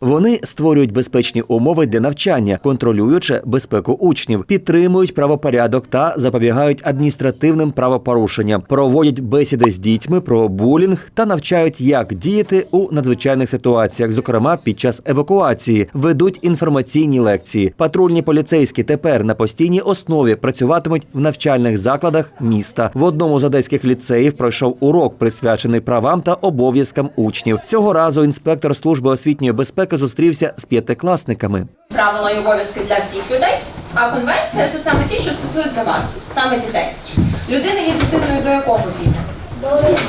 Вони створюють безпечні умови для навчання, контролюючи безпеку учнів, підтримують правопорядок та запобігають адміністративним правопорушенням, проводять бесіди з дітьми про булінг та навчають, як діяти у надзвичайних ситуаціях, зокрема під час евакуації, ведуть інформаційні лекції. Патрульні поліцейські тепер на постійній основі працюватимуть в навчальних закладах міста. В одному з одеських ліцеїв пройшов урок, присвячений правам та обов'язкам учнів. Цього разу інспектор служби освітньої безпеки зустрівся з п'ятикласниками. правила і обов'язки для всіх людей. А конвенція це саме ті, що стосуються вас, саме дітей. Людина є дитиною до якого віку?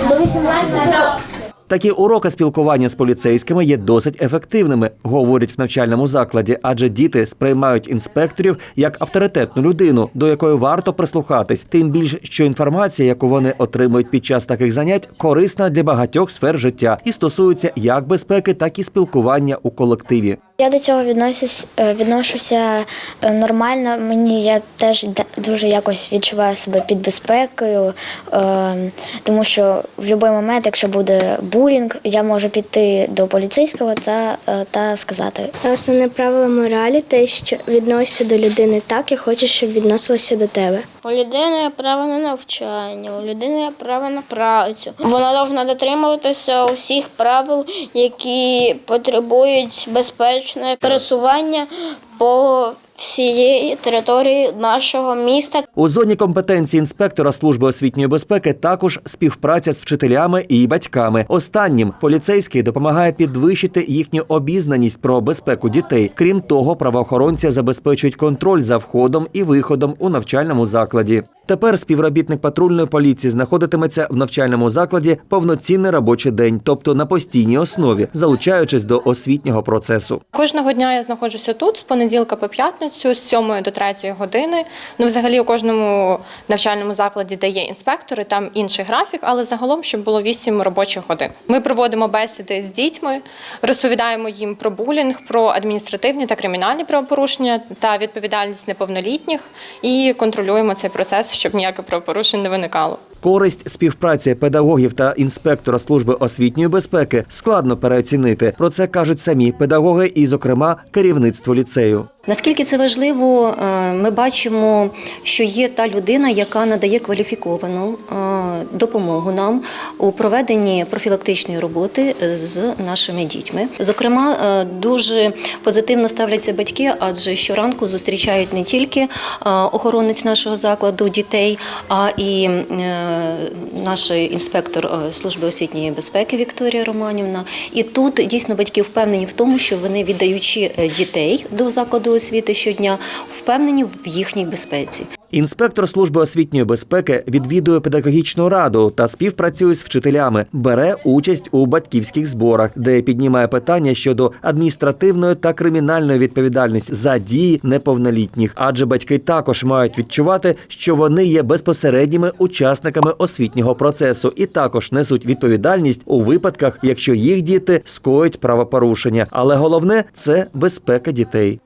До 18 Такі уроки спілкування з поліцейськими є досить ефективними, говорять в навчальному закладі, адже діти сприймають інспекторів як авторитетну людину, до якої варто прислухатись. Тим більше, що інформація, яку вони отримують під час таких занять, корисна для багатьох сфер життя і стосується як безпеки, так і спілкування у колективі. Я до цього відносюсь, е, відношуся е, нормально. Мені я теж дуже якось відчуваю себе під безпекою, е, тому що в будь-який момент, якщо буде булінг, я можу піти до поліцейського та, та сказати. Основне правило моралі те, що відносишся до людини так і хочеш, щоб відносилася до тебе. У людини є право на навчання, у людини є право на працю. Вона повинна дотримуватися усіх правил, які потребують безпечне пересування по всієї території нашого міста. У зоні компетенції інспектора служби освітньої безпеки також співпраця з вчителями і батьками. Останнім поліцейський допомагає підвищити їхню обізнаність про безпеку дітей. Крім того, правоохоронці забезпечують контроль за входом і виходом у навчальному закладі. Тепер співробітник патрульної поліції знаходитиметься в навчальному закладі повноцінний робочий день, тобто на постійній основі, залучаючись до освітнього процесу. Кожного дня я знаходжуся тут з понеділка по п'ятницю, з 7 до 3 години. Ну, взагалі, у кожному навчальному закладі, де є інспектори, там інший графік, але загалом, щоб було 8 робочих годин. Ми проводимо бесіди з дітьми, розповідаємо їм про булінг, про адміністративні та кримінальні правопорушення та відповідальність неповнолітніх і контролюємо цей процес, щоб ніяких правопорушень не виникало. Користь співпраці педагогів та інспектора служби освітньої безпеки складно переоцінити. Про це кажуть самі педагоги і, зокрема, керівництво ліцею. Наскільки це важливо, е, ми бачимо, що є та людина, яка надає кваліфіковану е, допомогу нам у проведенні профілактичної роботи з нашими дітьми. Зокрема, е, дуже позитивно ставляться батьки, адже щоранку зустрічають не тільки охоронець нашого закладу дітей, а і наш інспектор служби освітньої безпеки Вікторія Романівна. І тут дійсно батьки впевнені в тому, що вони віддаючи дітей до закладу освіти щодня, впевнені в їхній безпеці. Інспектор служби освітньої безпеки відвідує педагогічну раду та співпрацює з вчителями, бере участь у батьківських зборах, де піднімає питання щодо адміністративної та кримінальної відповідальності за дії неповнолітніх, адже батьки також мають відчувати, що вони є безпосередніми учасниками освітнього процесу і також несуть відповідальність у випадках, якщо їх діти скоють правопорушення. Але головне це безпека дітей.